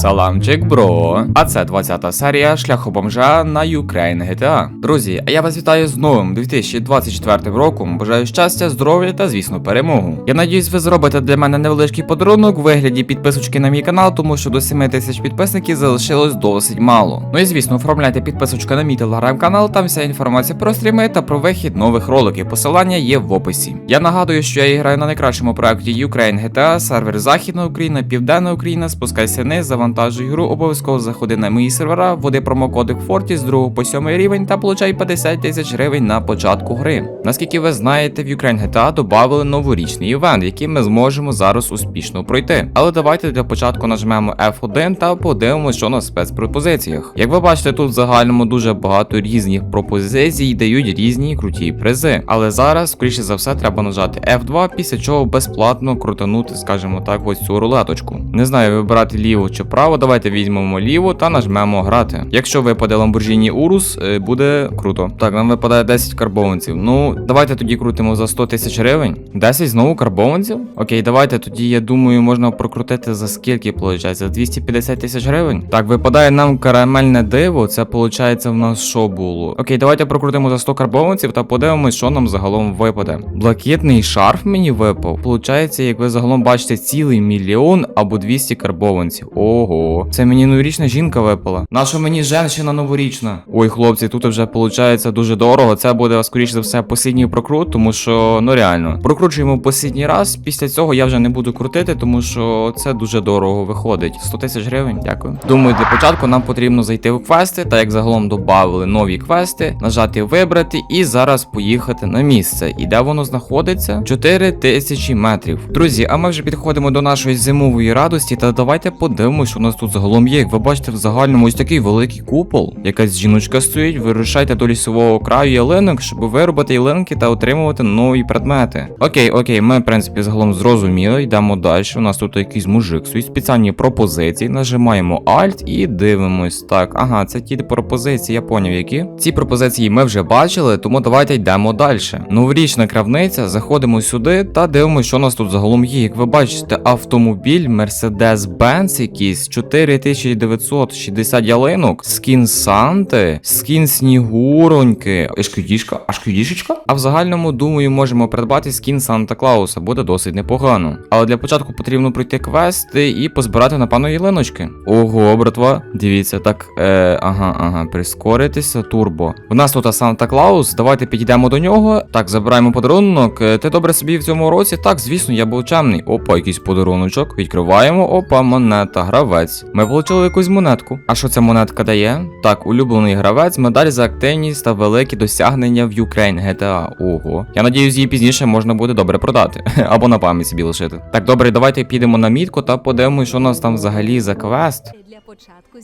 Саламчик, бро. А це 20-та серія шляху бомжа на Ukraine GTA. Друзі, а я вас вітаю з новим 2024 роком. Бажаю щастя, здоров'я та, звісно, перемогу. Я надіюсь, ви зробите для мене невеличкий подарунок у вигляді підписочки на мій канал, тому що до 7 тисяч підписників залишилось досить мало. Ну і звісно, оформляйте підписочку на мій телеграм-канал, там вся інформація про стріми та про вихід нових роликів. Посилання є в описі. Я нагадую, що я граю на найкращому проекті Ukraine GTA, сервер Західна Україна, Південна Україна. Спускайся вниз, завантажуй гру, обов'язково заходи на мої сервера, вводи промокодик Fortis з 2 по 7 рівень та получай 50 тисяч гривень на початку гри. Наскільки ви знаєте, в Ukraine GTA додали новорічний івент, який ми зможемо зараз успішно пройти. Але давайте для початку нажмемо F1 та подивимося, що на спецпропозиціях. Як ви бачите, тут в загальному дуже багато різних пропозицій дають різні круті призи. Але зараз, скоріше за все, треба нажати F2, після чого безплатно крутанути, скажімо так, ось цю рулеточку. Не знаю, вибирати ліво чи право. Давайте візьмемо ліво та нажмемо грати. Якщо випаде Lamborghini Urus, е, буде круто. Так, нам випадає 10 карбованців. Ну, давайте тоді крутимо за 100 тисяч гривень. 10 знову карбованців? Окей, давайте тоді, я думаю, можна прокрутити за скільки, виходить? За 250 тисяч гривень. Так, випадає нам карамельне диво. Це виходить в нас що було? Окей, давайте прокрутимо за 100 карбованців та подивимось, що нам загалом випаде. Блакитний шарф мені випав. Получається, як ви загалом бачите, цілий мільйон або 200 карбованців. Ого, це мені новорічна жінка випала. Наша мені женщина новорічна. Ой, хлопці, тут вже виходить дуже дорого. Це буде скоріш за все посідній прокрут, тому що ну реально. Прокручуємо посідній раз. Після цього я вже не буду крутити, тому що це дуже дорого виходить. 100 тисяч гривень, дякую. Думаю, для початку нам потрібно зайти в квести, та як загалом додали нові квести, нажати вибрати і зараз поїхати на місце. І де воно знаходиться? 4 тисячі метрів. Друзі, а ми вже підходимо до нашої зимової радості. Та давайте подивимося, що у нас тут загалом є. Як ви бачите, в загальному ось такий великий купол. Якась жіночка стоїть, вирушайте до лісового краю ялинок, щоб виробити ялинки та отримувати нові предмети. Окей, окей, ми, в принципі, загалом зрозуміли, йдемо далі. У нас тут якийсь мужик, стоїть спеціальні пропозиції. Нажимаємо Alt і дивимось. Так, ага, це ті пропозиції, я поняв, які. Ці пропозиції ми вже бачили, тому давайте йдемо далі. Новорічна кравниця, заходимо сюди та дивимося, що у нас тут загалом є. Як ви бачите, автомобіль Mercedes-Benz якийсь 4960 ялинок, скін Санти, скін Снігуроньки, Ешкюдішка, Ашкюдішечка? А в загальному, думаю, можемо придбати скін Санта Клауса, буде досить непогано. Але для початку потрібно пройти квести і позбирати, напевно, ялиночки. Ого, братва, дивіться, так, е, ага, ага, прискоритися, турбо. У нас тут Санта Клаус, давайте підійдемо до нього. Так, забираємо подарунок. Е, Ти добре собі в цьому році? Так, звісно, я був чемний. Опа, якийсь подаруночок. Відкриваємо. Опа, монета, гравець. Ми отримали якусь монетку. А що ця монетка дає? Так, улюблений гравець, медаль за активність та великі досягнення в Ukraine GTA. Ого. Я надіюсь, її пізніше можна буде добре продати. Або на пам'ять собі лишити. Так, добре, давайте підемо на мітку та подивимось, що у нас там взагалі за квест. Для початку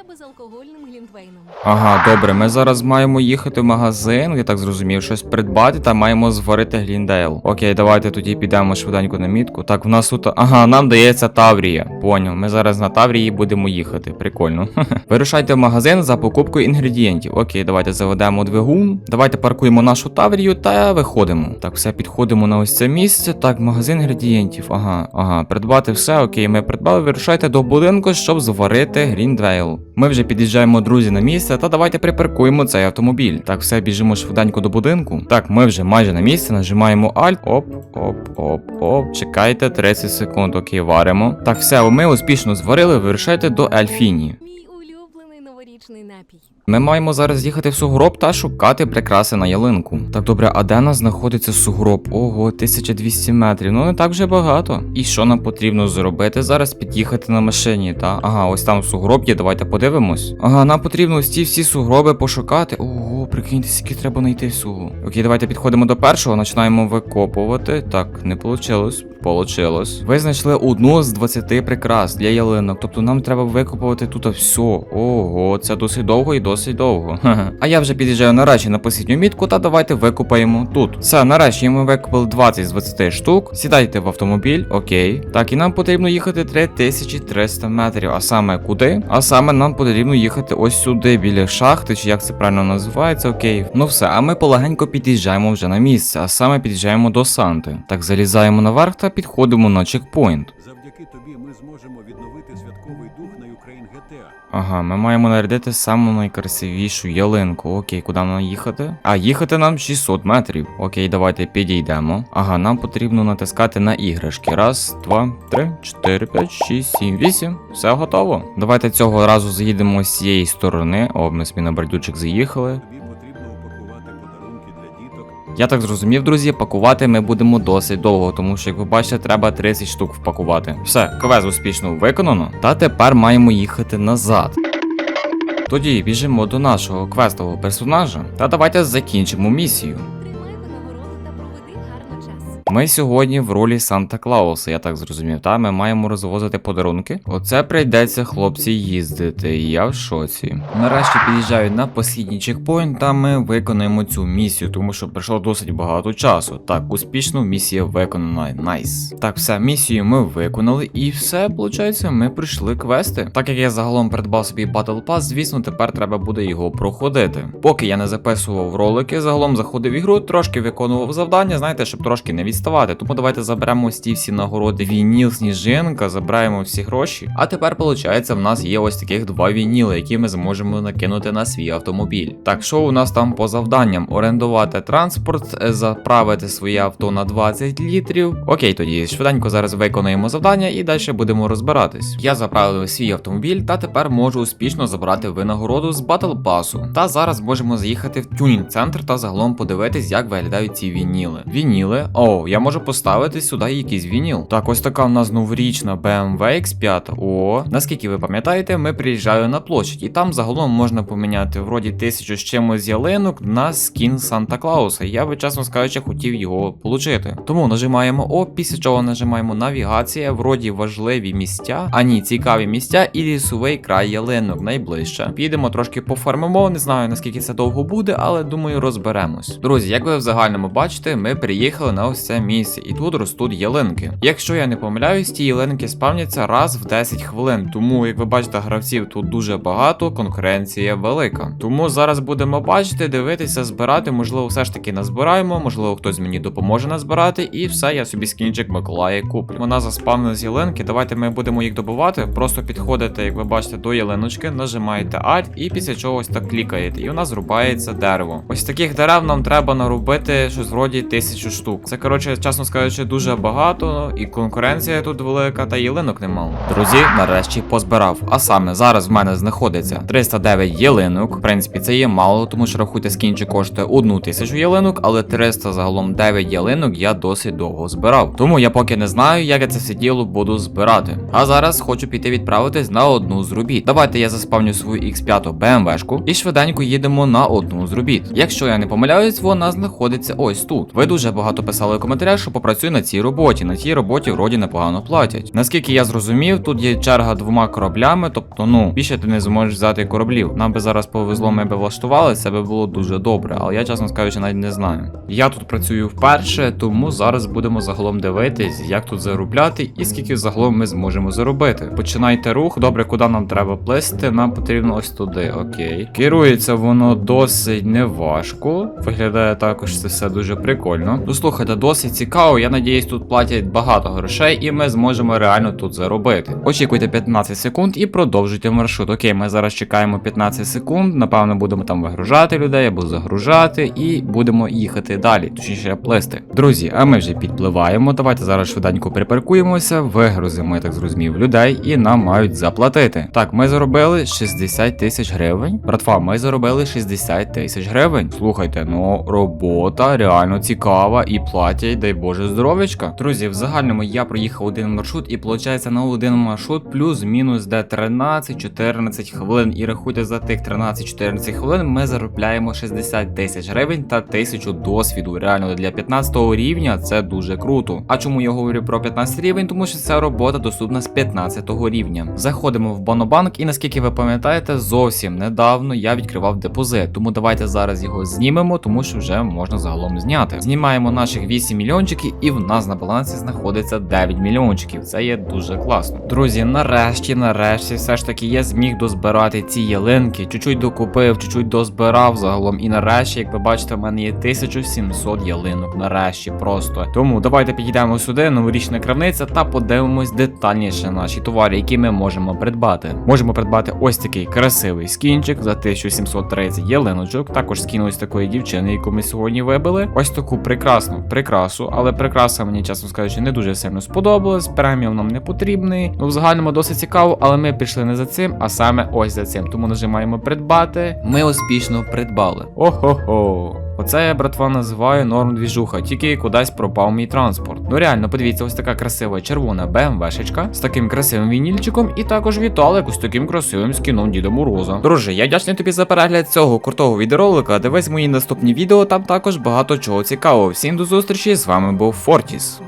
зігрійся безалкогольним глінтвейном. Ага, добре, ми зараз маємо їхати в магазин, я так зрозумів, щось придбати та маємо зварити Гліндейл. Окей, давайте тоді підемо швиденько на мітку. Так, в нас тут. Ага, нам дається Таврія. Поняв. Ми зараз на Таврії будемо їхати. Прикольно. Вирушайте в магазин за покупкою інгредієнтів. Окей, давайте заведемо двигун. Давайте паркуємо нашу Таврію та виходимо. Так, все, підходимо на ось це місце. Так, магазин інгредієнтів. Ага, ага, придбати все. Окей, ми придбали. Вирушайте до будинку, щоб зварити Гріндвейл. Ми вже під'їжджаємо, друзі, на місце, та давайте припаркуємо цей автомобіль. Так, все, біжимо швиденько до будинку. Так, ми вже майже на місці, нажимаємо Alt. Оп, оп, оп, оп. Чекайте 30 секунд, окей, варимо. Так, все, ми успішно зварили, вирушайте до Ельфіні. Мій улюблений новорічний напій. Ми маємо зараз їхати в сугроб та шукати прикраси на ялинку. Так добре, а де нас знаходиться сугроб? Ого, 1200 метрів. Ну не так вже багато. І що нам потрібно зробити? Зараз під'їхати на машині, та? Ага, ось там сугроб є, давайте подивимось. Ага, нам потрібно ось ці всі сугроби пошукати. Ого, прикиньте, скільки треба знайти всього. Окей, давайте підходимо до першого, починаємо викопувати. Так, не вийшло. Получилось. Ви знайшли одну з 20 прикрас для ялинок. Тобто нам треба викопувати тут все. Ого, це досить довго і досить довго. А я вже під'їжджаю нарешті на посідню мітку, та давайте викопаємо тут. Все, нарешті ми викопали 20 з 20 штук. Сідайте в автомобіль, окей. Так, і нам потрібно їхати 3300 метрів. А саме куди? А саме нам потрібно їхати ось сюди, біля шахти, чи як це правильно називається, окей. Ну все, а ми полегенько під'їжджаємо вже на місце, а саме під'їжджаємо до Санти. Так, залізаємо наверх та підходимо на чекпоінт. Завдяки тобі ми зможемо відновити святковий дух на Ukraine GTA. Ага, ми маємо нарядити саму найкрасивішу ялинку. Окей, куди нам їхати? А їхати нам 600 метрів. Окей, давайте підійдемо. Ага, нам потрібно натискати на іграшки. Раз, два, три, чотири, п'ять, шість, сім, вісім. Все готово. Давайте цього разу заїдемо з цієї сторони. О, ми собі на бордючик заїхали. Я так зрозумів, друзі, пакувати ми будемо досить довго, тому що, як ви бачите, треба 30 штук впакувати. Все, квест успішно виконано, та тепер маємо їхати назад. Тоді біжимо до нашого квестового персонажа та давайте закінчимо місію. Ми сьогодні в ролі Санта Клауса, я так зрозумів, та ми маємо розвозити подарунки. Оце прийдеться хлопці їздити. Я в шоці. Нарешті під'їжджаю на послідній чекпоінт, та ми виконаємо цю місію, тому що пройшло досить багато часу. Так, успішно місія виконана. Найс. Так, все, місію ми виконали, і все, виходить, ми пройшли квести. Так як я загалом придбав собі Battle Pass, звісно, тепер треба буде його проходити. Поки я не записував ролики, загалом заходив в ігру, трошки виконував завдання, знаєте, щоб трошки не відставати. Тому давайте заберемо ось ті всі нагороди. Вініл, сніжинка, забираємо всі гроші. А тепер, виходить, в нас є ось таких два вініли, які ми зможемо накинути на свій автомобіль. Так, що у нас там по завданням? Орендувати транспорт, е, заправити своє авто на 20 літрів. Окей, тоді швиденько зараз виконуємо завдання і далі будемо розбиратись. Я заправив свій автомобіль та тепер можу успішно забрати винагороду з Battle Pass. Та зараз можемо заїхати в тюнінг центр та загалом подивитись, як виглядають ці вініли. Вініли, о, я можу поставити сюди якийсь вініл. Так, ось така у нас новорічна BMW X5. О, наскільки ви пам'ятаєте, ми приїжджаю на площадь, і там загалом можна поміняти вроді тисячу з чимось ялинок на скін Санта Клауса. Я би чесно скажучи, хотів його получити. Тому нажимаємо О, після чого нажимаємо навігація, вроді важливі місця, а ні, цікаві місця і лісовий край ялинок найближче. Підемо трошки пофармимо, не знаю наскільки це довго буде, але думаю, розберемось. Друзі, як ви в загальному бачите, ми приїхали на ось це місце, і тут ростуть ялинки. Якщо я не помиляюсь, ті ялинки спавняться раз в 10 хвилин. Тому, як ви бачите, гравців тут дуже багато, конкуренція велика. Тому зараз будемо бачити, дивитися, збирати. Можливо, все ж таки назбираємо, можливо, хтось мені допоможе назбирати, і все, я собі скінчик Миколая куплю. Вона заспавнена з ялинки. Давайте ми будемо їх добувати. Просто підходите, як ви бачите, до ялиночки, нажимаєте Alt і після чого ось так клікаєте, і нас зрубається дерево. Ось таких дерев нам треба наробити щось вроді тисячу штук. Це коротше, чесно скажучи, дуже багато, і конкуренція тут велика, та ялинок немало. Друзі, нарешті позбирав. А саме зараз в мене знаходиться 309 ялинок. В принципі, це є мало, тому що рахуйте, скінчик коштує одну тисячу ялинок, але 300 загалом 9 ялинок я досить довго збирав. Тому я поки не знаю, як я це все діло буду збирати. А зараз хочу піти відправитись на одну з робіт. Давайте я заспавню свою X5 BMW-шку і швиденько їдемо на одну з робіт. Якщо я не помиляюсь, вона знаходиться ось тут. Ви дуже багато писали в коментарях, що попрацюю на цій роботі. На цій роботі вроді непогано платять. Наскільки я зрозумів, тут є черга двома кораблями, тобто, ну, більше ти не зможеш взяти кораблів. Нам би зараз повезло, ми би влаштували, це би було дуже добре, але я, чесно кажучи, навіть не знаю. Я тут працюю вперше, тому зараз будемо загалом дивитись, як тут заробляти і скільки загалом ми зможемо заробити. Починайте рух. Добре, куди нам треба плисти? Нам потрібно ось туди, окей. Керується воно досить неважко. Виглядає також це все дуже прикольно. Ну слухайте, досить цікаво. Я надіюсь, тут платять багато грошей, і ми зможемо реально тут заробити. Очікуйте 15 секунд і продовжуйте маршрут. Окей, ми зараз чекаємо 15 секунд. Напевно, будемо там вигружати людей або загружати, і будемо їхати далі, точніше плисти. Друзі, а ми вже підпливаємо. Давайте зараз швиденько припаркуємося, вигрузимо, я так зрозумів, людей, і нам мають заплатити. Так, ми заробили 60 тисяч гривень. Братва, ми заробили 60 тисяч гривень. Слухайте, ну робота реально цікава і платять, дай Боже, здоров'ячка. Друзі, в загальному я проїхав один маршрут, і виходить на один маршрут плюс-мінус де 13-14 хвилин. І рахуйте за тих 13-14 хвилин, ми заробляємо 60 тисяч гривень та 1000 досвіду. Реально для 15 рівня це дуже круто. А чому я говорю про 15 рівень? Тому що ця робота доступна з 15 рівня. Заходимо в Бонобанк, і наскільки ви пам'ятаєте, зовсім недавно я відкривав депозит. Тому давайте зараз його знімемо, тому що вже можна загалом зняти. Знімаємо наших 8 мільйончиків, і в нас на балансі знаходиться 9 мільйончиків. Це є дуже класно. Друзі, нарешті, нарешті, все ж таки я зміг дозбирати ці ялинки. Чуть-чуть докупив, чуть-чуть дозбирав загалом. І нарешті, як ви бачите, в мене є 1700 ялинок. Нарешті просто. Тому давайте підійдемо сюди, новорічна крамниця, та подивимось детальніше наші товари, які ми можемо придбати. Можемо придбати ось такий красивий скінчик за 1730 ялиночок. Також скін ось такої дівчини, яку ми сьогодні вибили. Ось таку прекрасну, прекрасну прикрасу, але прикраса мені, чесно скажучи, не дуже сильно сподобалась. Преміум нам не потрібний. Ну, в загальному досить цікаво, але ми пішли не за цим, а саме ось за цим. Тому нажимаємо придбати. Ми успішно придбали. Ого-го. Оце я, братва, називаю норм двіжуха, тільки кудись пропав мій транспорт. Ну реально, подивіться, ось така красива червона БМВшечка з таким красивим вінільчиком, і також Віталик ось таким красивим скіном Діда Мороза. Друже, я вдячний тобі за перегляд цього крутого відеоролика. Дивись мої наступні відео, там також багато чого цікавого. Всім до зустрічі, з вами був Фортіс.